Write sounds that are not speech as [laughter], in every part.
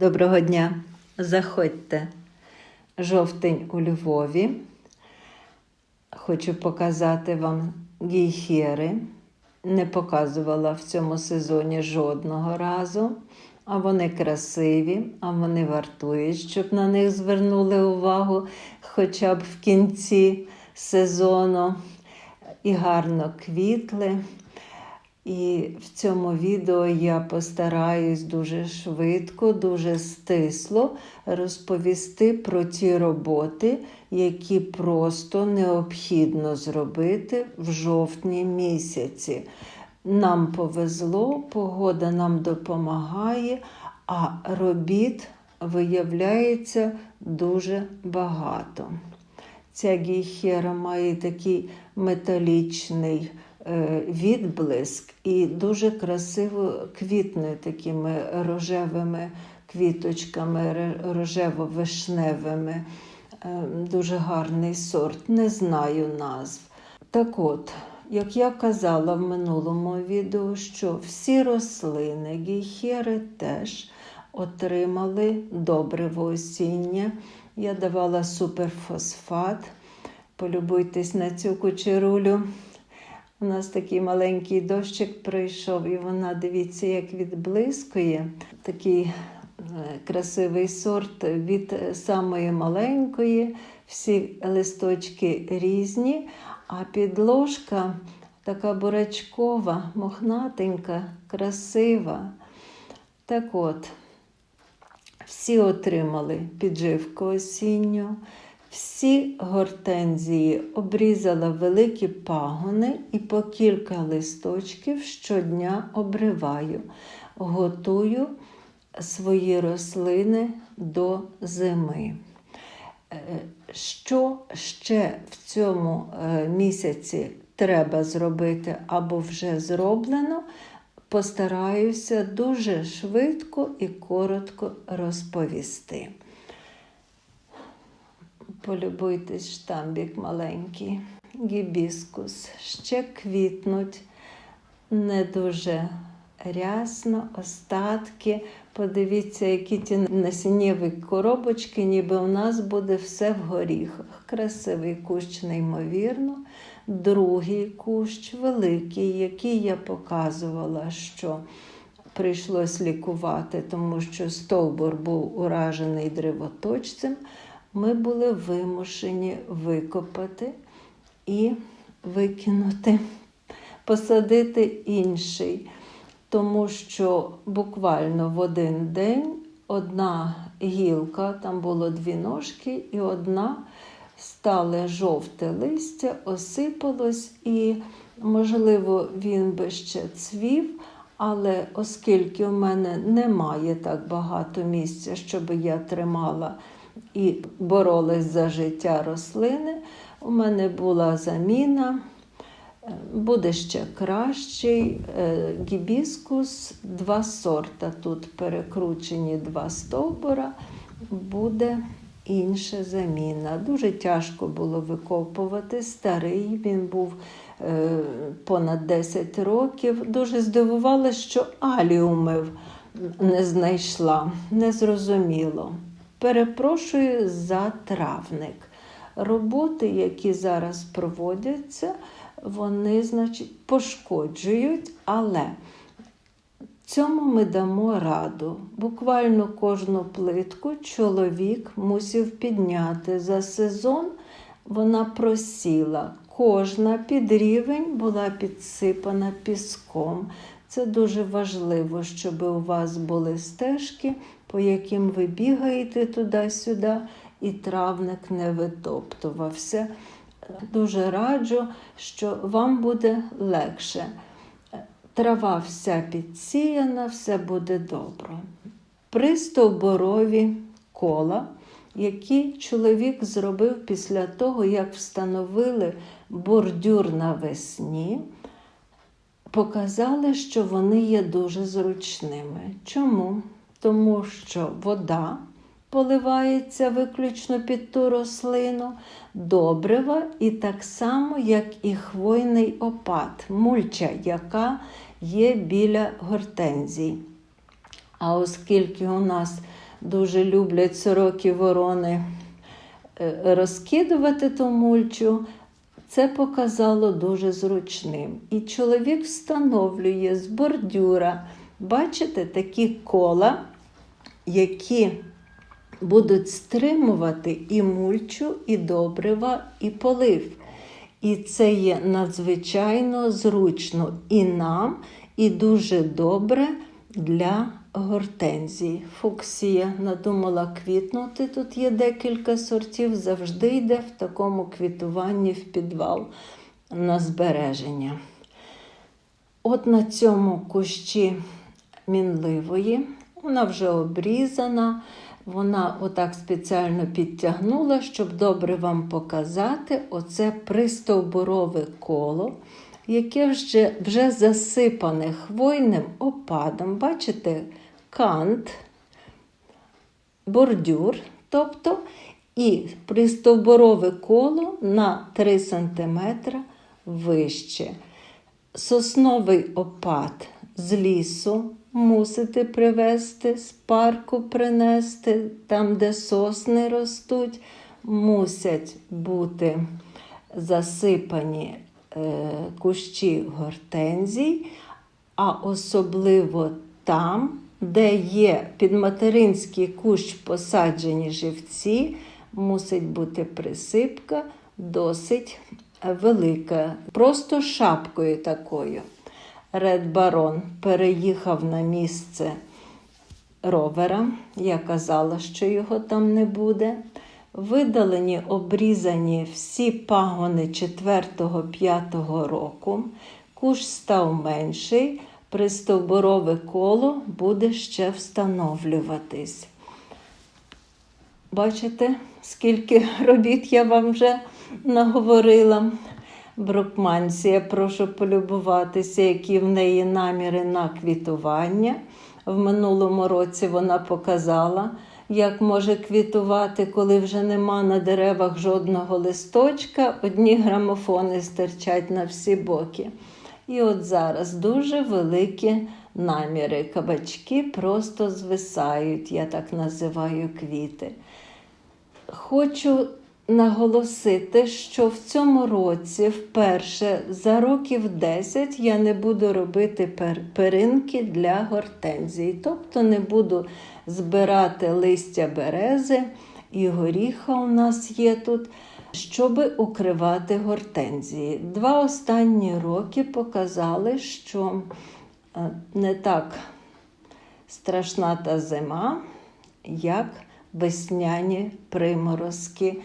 Доброго дня! Заходьте. Жовтень у Львові. Хочу показати вам гейхери. Не показувала в цьому сезоні жодного разу. А вони красиві, а вони вартують, щоб на них звернули увагу хоча б в кінці сезону. І гарно квітли. І в цьому відео я постараюсь дуже швидко, дуже стисло розповісти про ті роботи, які просто необхідно зробити в жовтні місяці. Нам повезло, погода нам допомагає, а робіт виявляється дуже багато. Ця гіхера має такий металічний відблиск і дуже красиво квітне такими рожевими квіточками, рожево-вишневими. Е, Дуже гарний сорт, не знаю назв. Так от, як я казала в минулому відео, що всі рослини гейхери теж отримали добриво осіння. Я давала суперфосфат. Полюбуйтесь на цю кучерулю. У нас такий маленький дощик прийшов, і вона, дивіться, як відблискує. Такий е, красивий сорт від самої маленької, всі листочки різні, а підложка така бурачкова, мохнатенька, красива. Так от, всі отримали підживку осінню, всі гортензії обрізала великі пагони і по кілька листочків щодня обриваю. Готую свої рослини до зими. Е, Що ще в цьому е, місяці треба зробити або вже зроблено, постараюся дуже швидко і коротко розповісти. Полюбуйтесь штамбік маленький, гібіскус, ще квітнуть, не дуже рясно, остатки. Подивіться, які ті насіннєві коробочки, ніби у нас буде все в горіхах. Красивий кущ, неймовірно. Другий кущ великий, який я показувала, що прийшлось лікувати, тому що стовбур був уражений древоточцем. Ми були вимушені викопати і викинути, посадити інший тому що буквально в один день одна гілка, там було дві ножки, і одна стали жовте листя, осипалось, і, можливо, він би ще цвів. Але оскільки у мене немає так багато місця, щоб я тримала і боролась за життя рослини, у мене була заміна. Буде ще кращий Е, гібіскус, два сорта. Тут перекручені два стовбура, буде інша заміна. Дуже тяжко було викопувати. Старий він був е, понад 10 років. Дуже здивувалася, що аліумів не знайшла, не зрозуміло. Перепрошую за травник. Роботи, які зараз проводяться, вони, значить, пошкоджують, але цьому ми дамо раду. Буквально кожну плитку чоловік мусив підняти за сезон, вона просіла. Кожна під рівень була підсипана піском. Це дуже важливо, щоб у вас були стежки, по яким ви бігаєте туди-сюди, і травник не витоптувався. Дуже раджу, що вам буде легше. Трава вся підсіяна, все буде добре. При стовборові кола, які чоловік зробив після того, як встановили бордюр навесні, показали, що вони є дуже зручними. Чому? Тому що вода поливається виключно під ту рослину, добрива і так само, як і хвойний опад, мульча, яка є біля гортензій. А оскільки у нас дуже люблять сороки ворони е, розкидувати ту мульчу, це показало дуже зручним. І чоловік встановлює з бордюра, бачите, такі кола, які будуть стримувати і мульчу, і добрива, і полив. І це є надзвичайно зручно і нам, і дуже добре для гортензії. Фуксія надумала квітнути. Тут є декілька сортів, завжди йде в такому квітуванні в підвал на збереження. От на цьому кущі мінливої, вона вже обрізана. Вона отак спеціально підтягнула, щоб добре вам показати оце пристовбурове коло, яке вже, вже засипане хвойним опадом. Бачите, кант, бордюр, тобто, і пристовбурове коло на 3 см вище. Сосновий опад з лісу мусите привезти, з парку принести, там, де сосни ростуть, мусять бути засипані кущі гортензій, а особливо там, де є підматеринський кущ посаджені живці, мусить бути присипка досить велика, просто шапкою такою. Ред Барон переїхав на місце ровера. Я казала, що його там не буде. Видалені, обрізані всі пагони 4-5 року. Куш став менший, пристовбурове коло буде ще встановлюватись. Бачите, скільки робіт я вам вже наговорила. Брукманція, прошу полюбуватися, які в неї наміри на квітування. В минулому році вона показала, як може квітувати, коли вже нема на деревах жодного листочка, одні грамофони стирчать на всі боки. І от зараз дуже великі наміри. Кабачки просто звисають, я так називаю квіти. Хочу наголосити, що в цьому році вперше за років 10 я не буду робити перинки для гортензій. Тобто не буду збирати листя берези і горіха у нас є тут, щоб укривати гортензії. Два останні роки показали, що е, не так страшна та зима, як весняні приморозки.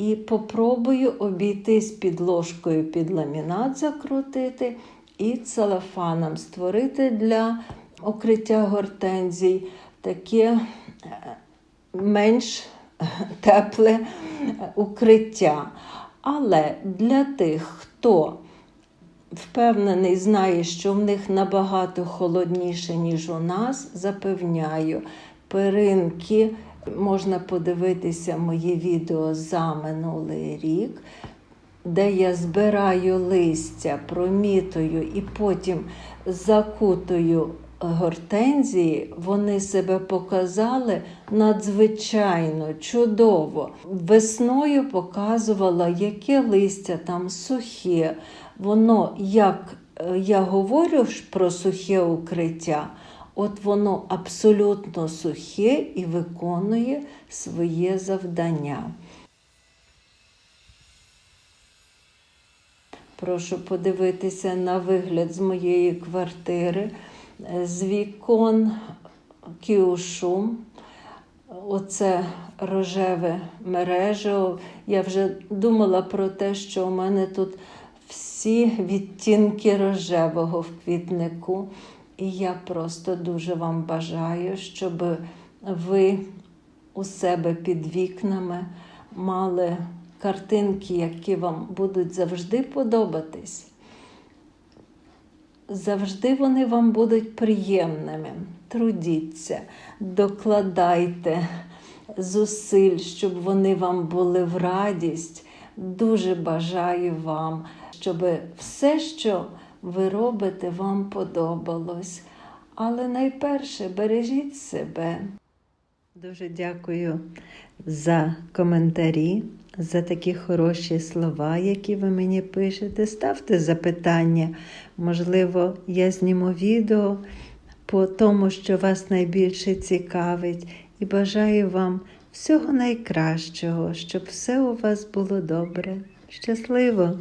І попробую обійтись підложкою під ламінат закрутити і целофаном створити для укриття гортензій таке е, менш [laughs] тепле укриття. Але для тих, хто впевнений, знає, що в них набагато холодніше, ніж у нас, запевняю, перинки. Можна подивитися моє відео за минулий рік, де я збираю листя, промітую і потім закутую гортензії, вони себе показали надзвичайно чудово. Весною показувала, яке листя там сухе. Воно, як е, я говорю про сухе укриття, от воно абсолютно сухе і виконує своє завдання. Прошу подивитися на вигляд з моєї квартири, з вікон кіушу. Оце рожеве мережево. Я вже думала про те, що у мене тут всі відтінки рожевого в квітнику. І я просто дуже вам бажаю, щоб ви у себе під вікнами мали картинки, які вам будуть завжди подобатись. Завжди вони вам будуть приємними. Трудіться, докладайте зусиль, щоб вони вам були в радість. Дуже бажаю вам, щоб все, що ви робите, вам подобалось. Але найперше бережіть себе. Дуже дякую за коментарі, за такі хороші слова, які ви мені пишете. Ставте запитання. Можливо, я зніму відео по тому, що вас найбільше цікавить, і бажаю вам всього найкращого, щоб все у вас було добре. Щасливо!